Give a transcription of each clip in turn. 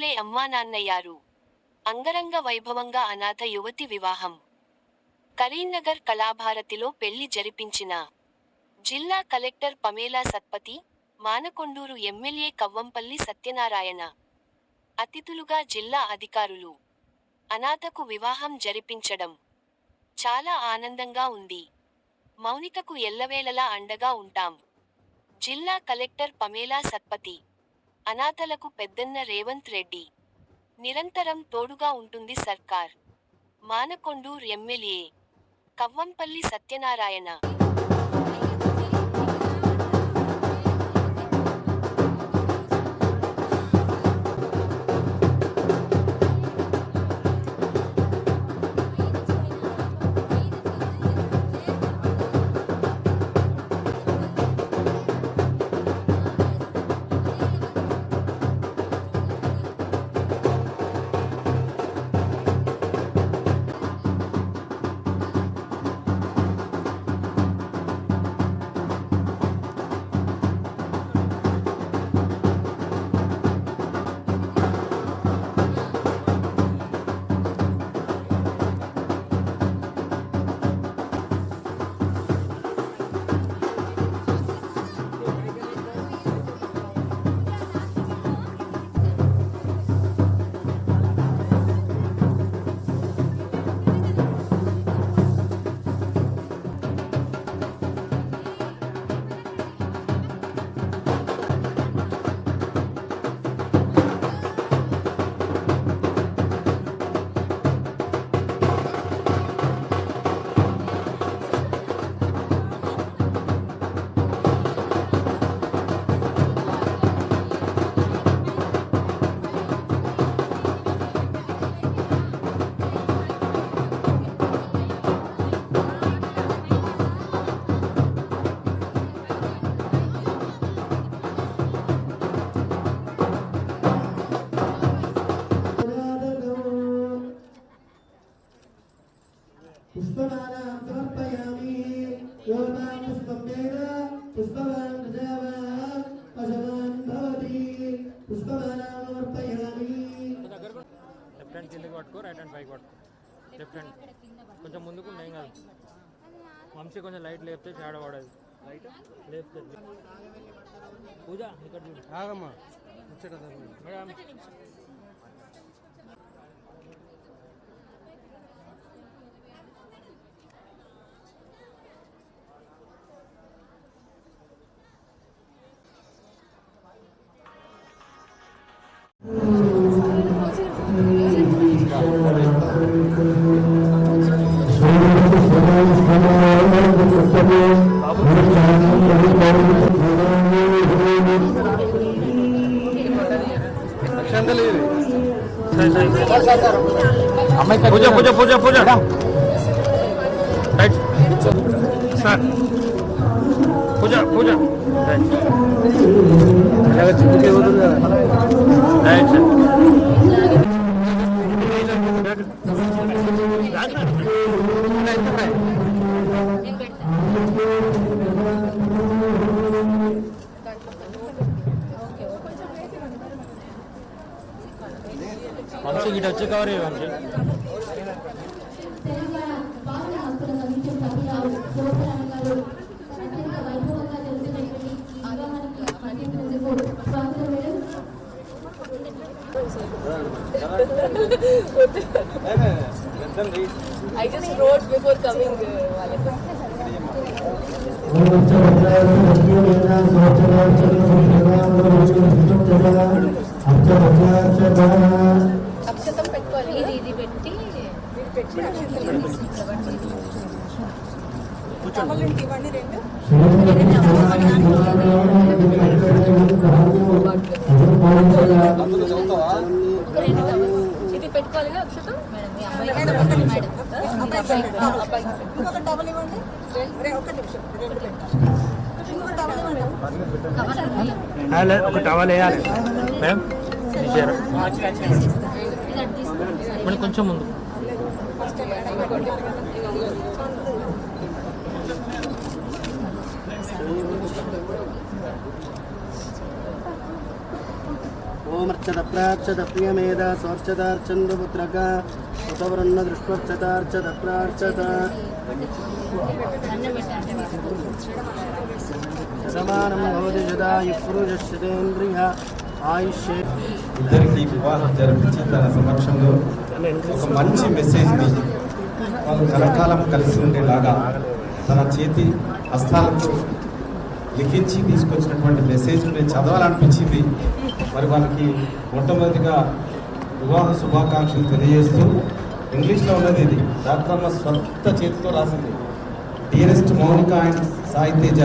అధికారులే అమ్మానాన్నయ్యారు అంగరంగ వైభవంగా అనాథ యువతి వివాహం. కరీంనగర్ కళాభారతిలో పెళ్ళి జరిపించిన జిల్లా collector Pamela Satpathy Manakondur MLA Kavvampalli Satyanarayana. అతిథులుగా జిల్లా అధికారులు. అనాథకు వివాహం జరిపించడం. చాలా ఆనందంగా ఉంది. మౌనికకు ఎల్లవేళలా అండగా ఉంటాం. జిల్లా కలెక్టర్ పమేలా సత్పతి అనాథలకు పెద్దన్న రేవంత్ రెడ్డి. నిరంతరం తోడుగా ఉంటుంది సర్కార్. Manakondur MLA. Kavvampalli Satyanarayana. Left hand కిందకి పట్టుకో రైట్ హ్యాండ్ పైకి పట్టుకో లెఫ్ట్ హ్యాండ్ కొంచెం ముందుకు ఏం కాదు వంశీ కొంచెం లైట్ లేపితే చాడ పడదు లైట్ లేపితే పూజ ఇక్కడ చూడు ఆగమ్మా ముచ్చట ధర్మం. మేడం అక్షంతలు Pooja Pooja Pooja Pooja right sir Pooja Pooja right ఇలాగ చిక్కుకే వదులు కదా. రైట్ సార్ వంశీ గిట వచ్చి కవర్ చేయి Vamsi I just wrote before coming. Uh, అక్షతం పెట్టుకోవాలి ఇది ఇది పెట్టి ఇది పెట్టి టవల్కి ఇవ్వండి రెండు రెండు టవల్స్ అక్షతం? ఇంకొక ఇవ్వండి. ఒక నిమిషం. ఇంకొక టవల్ ఇవ్వండి. ఒక టవల్ వేయాలి. మేడం మనం కొంచెం ముందు. ఓమర్చద ప్రార్చద ప్రియమేద సోర్చతార్చందు పుత్రక ఉతవరున్న దృష్ట్వర్చతార్చత ప్రార్చత సమానం భవతి యదాయుపురుషేంద్రియ ఆయుష్యే. ఇద్దరికి వివాహం జరిపించి తన సమక్షంలో ఒక మంచి మెసేజ్ని వాళ్ళు కలకాలం కలిసి ఉండేలాగా తన చేతి హస్తాలతో లిఖించి తీసుకొచ్చినటువంటి మెసేజ్ నేను చదవాలనిపించింది. మరి వారికి మొట్టమొదటిగా వివాహ శుభాకాంక్షలు తెలియజేస్తూ ఇంగ్లీష్లో ఉన్నది ఇది. డాక్టర్ స్వంత చేతితో రాసింది. Dearest Mounika and Saiteja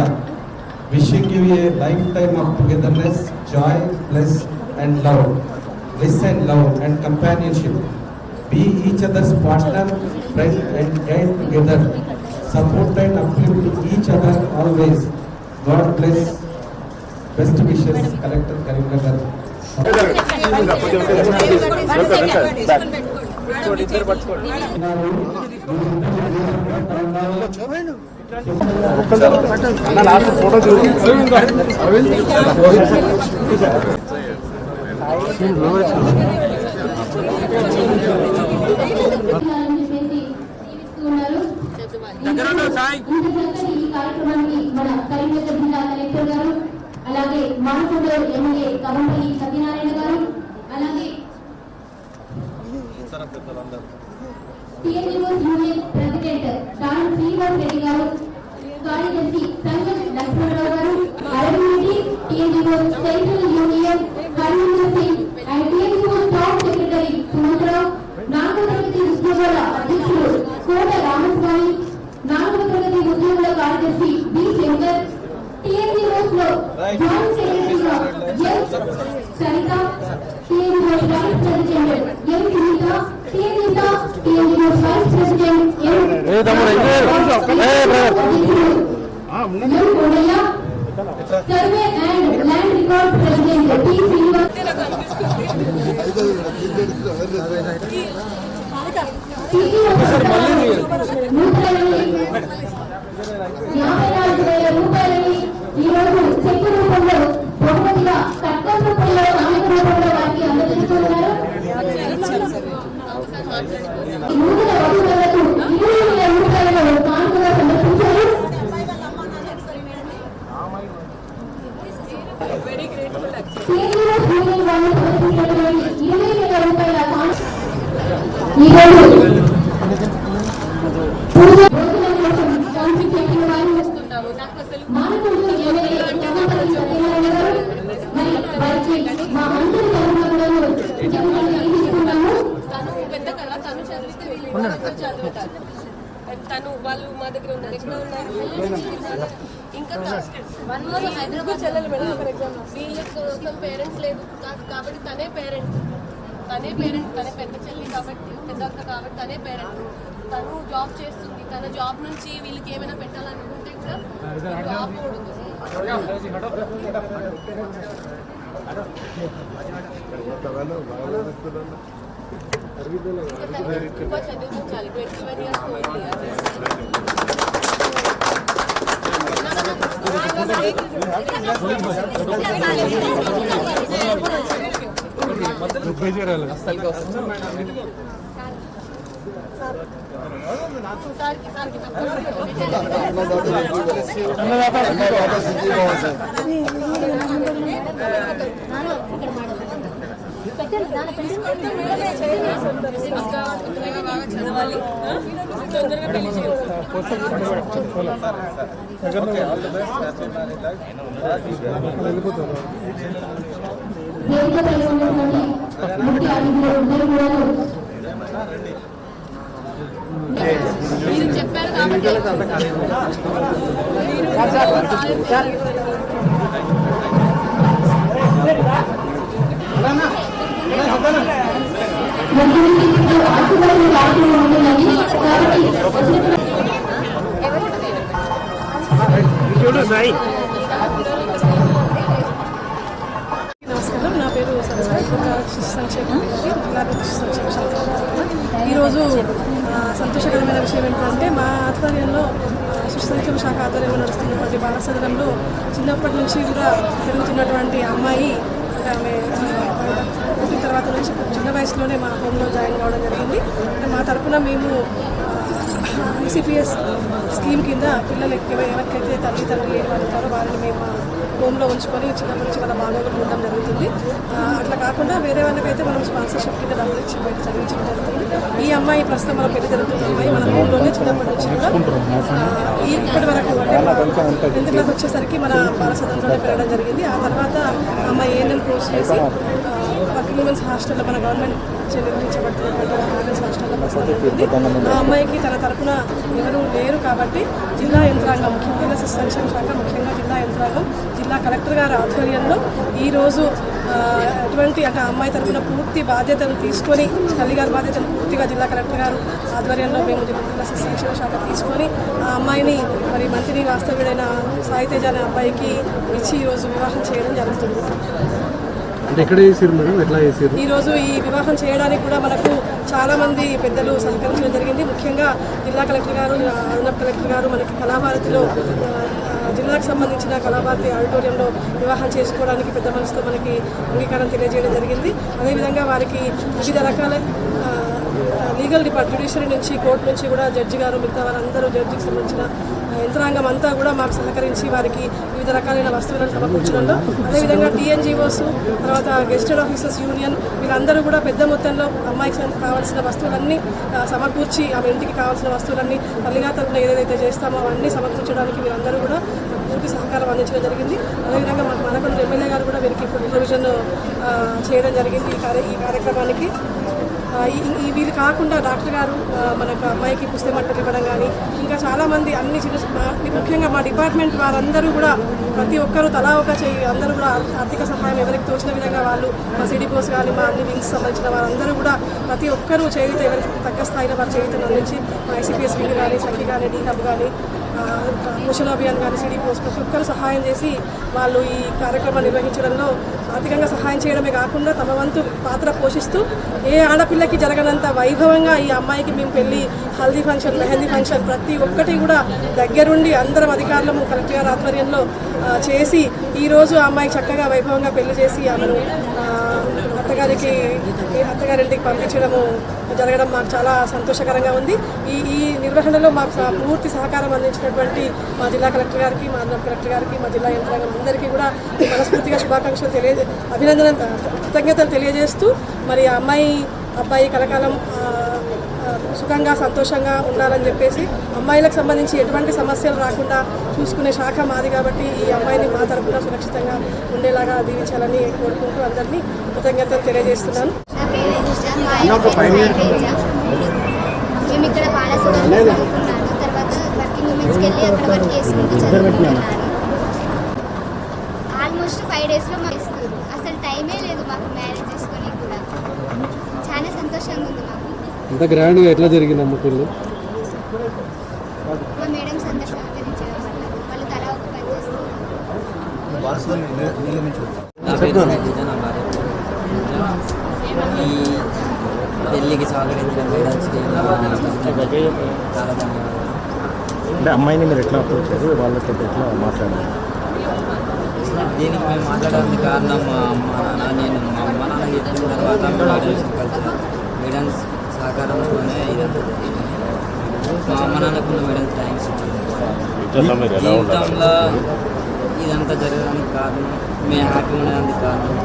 wishing you a lifetime of togetherness joy plus and love less and love and companionship be each others partner friend and guide together support and uplift each other always God plus Best wishes, Collector Karimnagar. అని చెప్పేసి జీవిస్తూ ఉన్నారు ఇంత చక్కని ఈ కార్యక్రమానికి మన కరీంనగర్ జిల్లా కలెక్టర్ గారు అలాగే మానకొండ ఎమ్మెల్యే కవంపల్లి సత్యనారాయణ గారు అలాగే TNUS union president Don Srinivas Reddy garu కార్యదర్శి Sanjay Lakshmanarao garu Arvind TNUS central union Harimandar Singh and TNUS top secretary Sumantharao నాలుగో తరగతి ఉద్యోగుల అధ్యక్షుడు కోట రామస్వామి నాలుగో తరగతి ఉద్యోగుల కార్యదర్శి B Shankar టిఎన్యూఎస్లో S Saritha TNUS vice president M Sunitha TNUS TNUS vice president M A తమ్ముడు, ఏ, ఏ, బ్రదర్. ఎం కోడయ్య నూతన వధువులకు ఇరవై వేల రూపాయలను కానుకగా సమర్పించారు కేంద్ర యూనియన్ వాళ్ళు సమర్పించినటువంటి ఇరవై వేల రూపాయల కానుక ఈరోజు పూజ భోజనం కోసం కాన్ఫిక్ చెప్పిన వారు మానవుడు ఎమ్మెల్యే కమలపల్లి సత్యనారాయణ గారు మరి వారికి మా అందరి తరఫున చెప్పమని తీసుకున్నాము తను పెద్ద కదా తను చదివితే వీళ్ళు ఇద్దరు చదువుతారు తను వాళ్ళు మా దగ్గర ఉన్నారు. ఎక్కడ ఉన్నారు? ఇంకా వన్ మోర్ హైదరాబాద్ చెల్లెలు మేడం. వీళ్ళకి కోసం పేరెంట్స్ లేదు కాబట్టి తనే పేరెంట్ తనే పేరెంట్ తనే పెద్ద చెల్లి కాబట్టి పెద్ద అక్క కాబట్టి తనే పేరెంట్ తను జాబ్ చేస్తుంది. తన జాబ్ నుంచి వీళ్ళకి ఏమైనా పెట్టాలనుకుంటే కూడా జాబ్ ఎక్కువ చదివించాలి ట్వంటీ వన్ ఇయర్స్ చదవాలి తొందరగా పెళ్ళి మీరు చెప్పారు కాబట్టి నమస్కారం. నా పేరు సంక్షేమ సంక్షేమ ఈరోజు సంతోషకరమైన విషయం ఏంటంటే మా ఆధ్వర్యంలో ఆ, సంక్షేమ శాఖ ఆధ్వర్యంలో నడుస్తున్నటువంటి బాలసదనంలో చిన్నప్పటి నుంచి కూడా పెరుగుతున్నటువంటి అమ్మాయి ఇక్కడ ఆమె పుట్టిన తర్వాత నుంచి చిన్న వయసులోనే మా హోమ్లో జాయిన్ కావడం జరిగింది. మా తరఫున మేము ఐసీపీఎస్ స్కీమ్ కింద పిల్లలు ఎవరికైతే తల్లి తండ్రి వారిని మేము హోమ్లో ఉంచుకొని చిన్నప్పటి నుంచి వాళ్ళ బాగోగులు ఉండడం జరుగుతుంది. అట్లా కాకుండా వేరే వాళ్ళకైతే మనం స్పాన్సర్షిప్ కింద డబ్బులు ఇచ్చి బయట చదివించడం జరుగుతుంది. ఈ అమ్మాయి ప్రస్తుతం మన పెళ్ళి జరుగుతున్న అమ్మాయి. మన హోమ్లోనే చిన్నప్పటి నుంచి కూడా ఈ ఇప్పటి వరకు అంటే టెన్త్ క్లాస్ వచ్చేసరికి మన బాలసదంలోనే పెరగడం జరిగింది. ఆ తర్వాత అమ్మాయి ఏఎన్ఎం కోర్స్ చేసి వర్కింగ్ ఉమెన్స్ హాస్టల్లో మన గవర్నమెంట్ ఉమెన్స్ హాస్టల్లో ప్రస్తుతం. ఆ అమ్మాయికి తన తరపున ఎవరు లేరు కాబట్టి జిల్లా యంత్రాంగం ముఖ్యంగా సంక్షేమ శాఖ ముఖ్యంగా జిల్లా యంత్రాంగం జిల్లా కలెక్టర్ గారి ఆధ్వర్యంలో ఈరోజు ఎటువంటి అంటే ఆ అమ్మాయి తరపున పూర్తి బాధ్యతను తీసుకొని తల్లి గారి బాధ్యతను పూర్తిగా జిల్లా కలెక్టర్ గారు ఆధ్వర్యంలో మేము జిల్లా సంక్షేమ శాఖ తీసుకొని ఆ అమ్మాయిని మరి మంత్రి వాస్తవ్యుడైన సాయి తేజ అనే అబ్బాయికి ఇచ్చి ఈరోజు వివాహం చేయడం జరుగుతుంది అంటే చేసారు మేడం ఎట్లా చేసారు ఈ రోజు ఈ వివాహం చేయడానికి కూడా మనకు చాలా మంది పెద్దలు సహకరించడం జరిగింది. ముఖ్యంగా జిల్లా కలెక్టర్ గారు అదనపు కలెక్టర్ గారు మనకి కళాభారతిలో జిల్లాకు సంబంధించిన కళాభారతి ఆడిటోరియంలో వివాహం చేసుకోవడానికి పెద్ద మనసుతో మనకి అంగీకారం తెలియజేయడం జరిగింది. అదేవిధంగా వారికి వివిధ రకాల లీగల్ డిపార్ట్ జ్యుడిషియరీ నుంచి కోర్టు నుంచి కూడా జడ్జి గారు మిగతా వారందరూ జడ్జికి సంబంధించిన యంత్రాంగం అంతా కూడా మాకు సహకరించి వారికి వివిధ రకాలైన వస్తువులను సమకూర్చడంలో అదేవిధంగా టీఎన్జిఓస్ తర్వాత గెస్టెడ్ ఆఫీసర్స్ యూనియన్ వీళ్ళందరూ కూడా పెద్ద మొత్తంలో అమ్మాయికి కావాల్సిన వస్తువులన్నీ సమకూర్చి ఆమె ఇంటికి కావాల్సిన వస్తువులన్నీ తల్లిగా తరపున ఏదైతే చేస్తామో అవన్నీ సమకూర్చడానికి వీరందరూ కూడా పూర్తి సహకారం అందించడం జరిగింది. అదేవిధంగా మన మనకొండ ఎమ్మెల్యే గారు కూడా వీరికి ఫుడ్ ప్రొవిజన్ చేయడం జరిగింది ఈ కార్య ఈ కార్యక్రమానికి. ఈ- వీళ్ళు కాకుండా డాక్టర్ గారు మనకు అమ్మాయికి పుస్తమట్టలు ఇవ్వడం కానీ ఇంకా చాలామంది అన్ని చిన్న ముఖ్యంగా మా డిపార్ట్మెంట్ వారందరూ కూడా ప్రతి ఒక్కరూ తలా ఒక చేయి అందరూ కూడా ఆర్థిక సహాయం ఎవరికి తోచిన విధంగా వాళ్ళు మా సిడిపోస్ కానీ మా అన్ని వింగ్స్ సంబంధించిన వారందరూ కూడా ప్రతి ఒక్కరూ చేయుత ఎవరికి తగ్గ స్థాయిలో వారు చేయుతను అందించి మా ఐసీపీఎస్ వింగ్ కానీ సఖి కానీ డీ హబ్ కానీ పోషణ అభియాన్ కానీ సిడి పోస్ట్ ప్రతి ఒక్కరు సహాయం చేసి వాళ్ళు ఈ కార్యక్రమాన్ని నిర్వహించడంలో ఆర్థికంగా సహాయం చేయడమే కాకుండా తమ వంతు పాత్ర పోషిస్తూ ఏ ఆడపిల్లకి జరగనంత వైభవంగా ఈ అమ్మాయికి మేము పెళ్ళి హల్దీ ఫంక్షన్ మెహందీ ఫంక్షన్ ప్రతి ఒక్కటి కూడా దగ్గరుండి అందరం అధికారులము కలెక్టర్ గారి ఆధ్వర్యంలో చేసి ఈరోజు ఆ అమ్మాయికి చక్కగా వైభవంగా పెళ్ళి చేసి ఆమెను అత్తగారికి అత్తగారింటికి పంపించడము జరగడం మాకు చాలా సంతోషకరంగా ఉంది. ఈ ఈ నిర్వహణలో మాకు పూర్తి సహకారం అందించినటువంటి మా జిల్లా కలెక్టర్ గారికి మా అదనపు కలెక్టర్ గారికి మా జిల్లా యంత్రాంగం అందరికీ కూడా మనస్ఫూర్తిగా శుభాకాంక్షలు తెలియజే అభినందన కృతజ్ఞతలు తెలియజేస్తూ మరి ఆ అమ్మాయి అబ్బాయి కలకాలం సుఖంగా సంతోషంగా ఉండాలని చెప్పేసి అమ్మాయిలకు సంబంధించి ఎటువంటి సమస్యలు రాకుండా చూసుకునే శాఖ మాది కాబట్టి ఈ అమ్మాయిని మా తరపున సురక్షితంగా ఉండేలాగా దీవించాలని కోరుకుంటూ అందరినీ కృతజ్ఞతలు తెలియజేస్తున్నాను. మా. మేము ఇక్కడ బాలసంలో చదువుకున్నాను తర్వాత వర్కింగ్ ఉమెన్స్కి వెళ్ళి అక్కడ వర్క్ చేసుకుంటూ చదువుకుంటున్నాను. ఆల్మోస్ట్ ఫైవ్ డేస్లో మాకు ఇస్తారు అసలు టైమే లేదు మాకు మ్యారేజ్ చేసుకొని కూడా చాలా సంతోషంగా ఉంది మాకు ఇంత గ్రాండ్గా ఎట్లా జరిగిందమ్మ పెళ్ళి మా మేడమ్స్ అందరు సహకరించడం వల్ల చేస్తారు నా పేరు గిరిజ, నా భార్య ఈ పెళ్ళికి సహకరించిన మేడమ్స్కి నా చాలా ధన్యవాదాలు అంటే అమ్మాయిని మీరు ఎట్లా అప్రోచ్ చేశారు? వాళ్ళకి ఎట్లా మాట్లాడారు? దీనికి మేము మాట్లాడడానికి కారణం మా అమ్మ నాన్న నేను మా అమ్మ నాన్న చెప్పిన తర్వాత మేడమ్స్ సహకారంతోనే జరిగింది మా అమ్మ నాన్నకున్న మేడమ్స్ థ్యాంక్స్ జీవితంలో ఇదంతా జరగడానికి కారణం మేము హ్యాపీ ఉండడానికి కారణం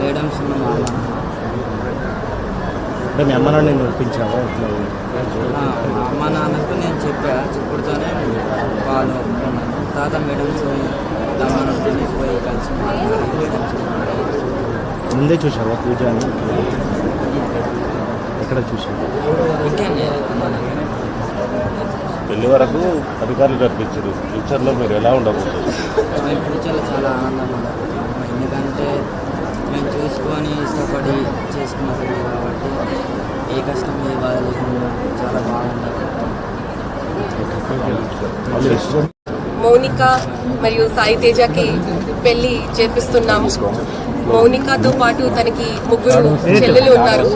మేడమ్స్ ఉన్న మా అమ్మ అంటే మీ అమ్మ నాన్న ఒప్పించావా? ఆ, మా అమ్మ నాన్నకు నేను చెప్పా చెప్పుడుతోనే వాళ్ళు ఒప్పుకున్నాను తాత మేడమ్స్ రమ్మని పోయి కలిసి ముందే చూసావా పూజ అని? ఎక్కడ ఇంకే పెళ్ళి వరకు అధికారులు కనిపించారు ఫ్యూచర్లో మీరు ఎలా ఉండబోతుంది ఫ్యూచర్లో చాలా ఆనందంగా ఎందుకంటే మేము చూసుకొని ఇష్టపడి చేసుకున్న పెళ్ళి కాబట్టి ఏ కష్టం ఏ బాధ లేకుండా చాలా బాగుంది మౌనిక మరియు సాయి తేజకి పెళ్ళి చేపిస్తున్నాము. మౌనికతో పాటు తనకి ముగ్గురు చెల్లెలు ఉన్నారు.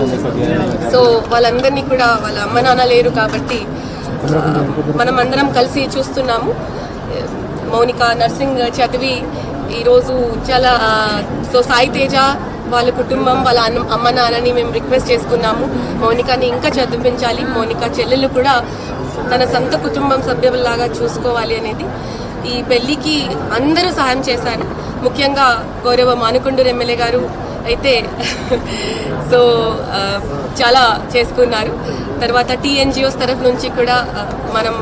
సో వాళ్ళందరినీ కూడా వాళ్ళ అమ్మ నాన్న లేరు కాబట్టి మనం అందరం కలిసి చూస్తున్నాము. మౌనిక నర్సింగ్ చదివి ఈరోజు చాలా సో సాయి తేజ వాళ్ళ కుటుంబం వాళ్ళ అమ్మ నాన్నని మేము రిక్వెస్ట్ చేసుకున్నాము. మౌనికని ఇంకా చదివించాలి. మౌనిక చెల్లెలు కూడా తన సొంత కుటుంబం సభ్యులలాగా చూసుకోవాలి అనేది ఈ పెళ్ళికి అందరూ సహాయం చేశారు. ముఖ్యంగా గౌరవ మానుకొండూరు ఎమ్మెల్యే గారు అయితే సో చాలా చేసుకున్నారు. తర్వాత టీఎన్జిఓస్ తరఫు నుంచి కూడా మనం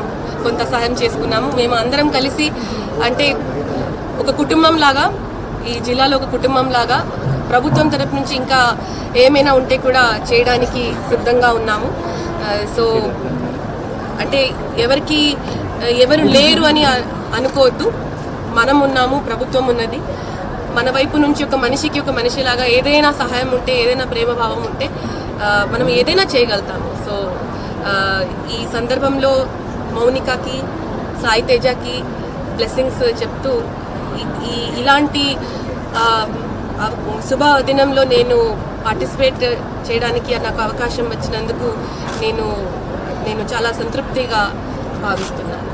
కొంత సహాయం చేసుకున్నాము. మేము అందరం కలిసి అంటే ఒక కుటుంబం లాగా ఈ జిల్లాలో ఒక కుటుంబం లాగా ప్రభుత్వం తరపు నుంచి ఇంకా ఏమైనా ఉంటే కూడా చేయడానికి సిద్ధంగా ఉన్నాము. సో అంటే ఎవరికి ఎవరు లేరు అని అనుకోవద్దు. మనం ఉన్నాము ప్రభుత్వం ఉన్నది. మన వైపు నుంచి ఒక మనిషికి ఒక మనిషిలాగా ఏదైనా సహాయం ఉంటే ఏదైనా ప్రేమ భావం ఉంటే మనం ఏదైనా చేయగలుగుతాము సో ఈ సందర్భంలో మౌనికకి సాయి తేజకి బ్లెస్సింగ్స్ చెప్తూ ఈ- ఇలాంటి శుభ దినంలో నేను పార్టిసిపేట్ చేయడానికి నాకు అవకాశం వచ్చినందుకు నేను నేను చాలా సంతృప్తిగా భావిస్తున్నాను.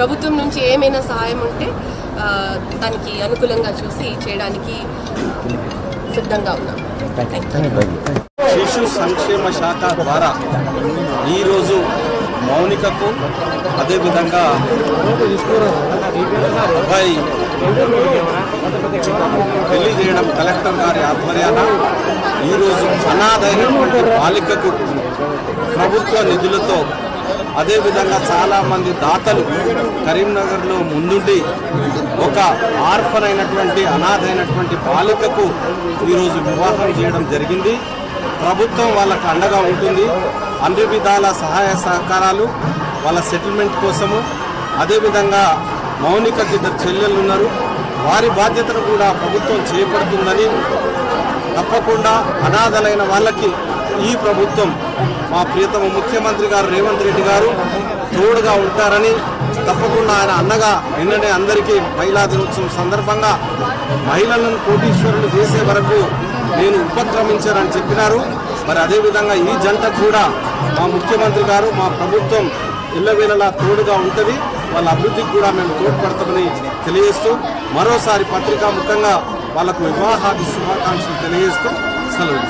ప్రభుత్వం నుంచి ఏమైనా సహాయం ఉంటే దానికి అనుకూలంగా చూసి చేయడానికి సిద్ధంగా ఉన్నాను శిశు సంక్షేమ శాఖ ద్వారా ఈరోజు మౌనికకు అదేవిధంగా అబ్బాయి పెళ్ళి చేయడం కలెక్టర్ గారి ఆధ్వర్యాన ఈరోజు అనాథైనటువంటి బాలికకు ప్రభుత్వ నిధులతో అదేవిధంగా చాలామంది దాతలు కరీంనగర్లో ముందుండి ఒక ఆర్ఫన్ అయినటువంటి అనాథైనటువంటి బాలికకు ఈరోజు వివాహం చేయడం జరిగింది. ప్రభుత్వం వాళ్ళకు అండగా ఉంటుంది. అన్ని విధాల సహాయ సహకారాలు వాళ్ళ సెటిల్మెంట్ కోసము. అదేవిధంగా మౌనికకి ఇద్దరు చెల్లెళ్ళు ఉన్నారు. వారి బాధ్యతను కూడా ప్రభుత్వం చేపడుతుందని తప్పకుండా అనాథలైన వాళ్ళకి ఈ ప్రభుత్వం మా ప్రియతమ ముఖ్యమంత్రి గారు రేవంత్ రెడ్డి గారు తోడుగా ఉంటారని తప్పకుండా ఆయన అన్నగా నిన్ననే అందరికీ మహిళా దినోత్సవం సందర్భంగా మహిళలను కోటీశ్వరులు చేసే వరకు నేను ఉపక్రమించారని చెప్పినారు. మరి అదేవిధంగా ఈ జంట కూడా మా ముఖ్యమంత్రి గారు మా ప్రభుత్వం ఇళ్ళవేళలా తోడుగా ఉంటుంది. వాళ్ళ అభివృద్ధికి కూడా మేము తోడ్పడతామని తెలియజేస్తూ మరోసారి పత్రికా ముఖంగా వాళ్ళకు వివాహాది శుభాకాంక్షలు తెలియజేస్తూ సెలవు